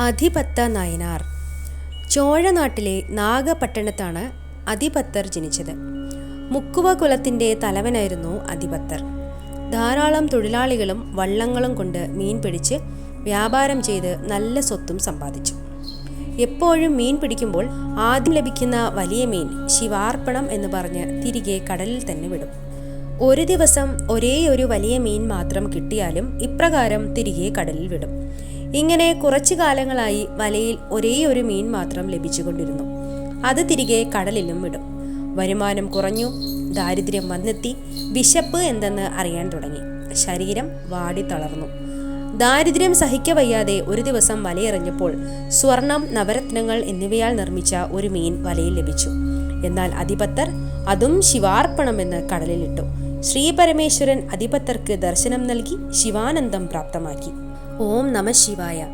അധിപത്ത നയനാർ. ചോഴനാട്ടിലെ നാഗപട്ടണത്താണ് അധിപത്തർ ജനിച്ചത്. മുക്കുവ കുലത്തിന്റെ തലവനായിരുന്നു അധിപത്തർ ധാരാളം തൊഴിലാളികളും വള്ളങ്ങളും കൊണ്ട് മീൻ പിടിച്ച് വ്യാപാരം ചെയ്ത് നല്ല സ്വത്തും സമ്പാദിച്ചു. എപ്പോഴും മീൻ പിടിക്കുമ്പോൾ ആദ്യം ലഭിക്കുന്ന വലിയ മീൻ ശിവാർപ്പണം എന്ന് പറഞ്ഞ് തിരികെ കടലിൽ തന്നെ വിടും. ഒരു ദിവസം ഒരേ ഒരു വലിയ മീൻ മാത്രം കിട്ടിയാലും ഇപ്രകാരം തിരികെ കടലിൽ വിടും. ഇങ്ങനെ കുറച്ചു കാലങ്ങളായി വലയിൽ ഒരേ ഒരു മീൻ മാത്രം ലഭിച്ചുകൊണ്ടിരുന്നു. അത് തിരികെ കടലിലും വിടും. വരുമാനം കുറഞ്ഞു. ദാരിദ്ര്യം വന്നെത്തി. വിശപ്പ് എന്തെന്ന് അറിയാൻ തുടങ്ങി. ശരീരം വാടി തളർന്നു. ദാരിദ്ര്യം സഹിക്കവയ്യാതെ ഒരു ദിവസം വലയെറിഞ്ഞപ്പോൾ സ്വർണം നവരത്നങ്ങൾ എന്നിവയാൽ നിർമ്മിച്ച ഒരു മീൻ വലയിൽ ലഭിച്ചു. എന്നാൽ അധിപത്തർ അതും ശിവാർപ്പണമെന്ന് കടലിലിട്ടു. ശ്രീ പരമേശ്വരൻ അധിപത്തർക്ക് ദർശനം നൽകി ശിവാനന്ദം പ്രാപ്തമാക്കി. ഓം നമ ശിവായ.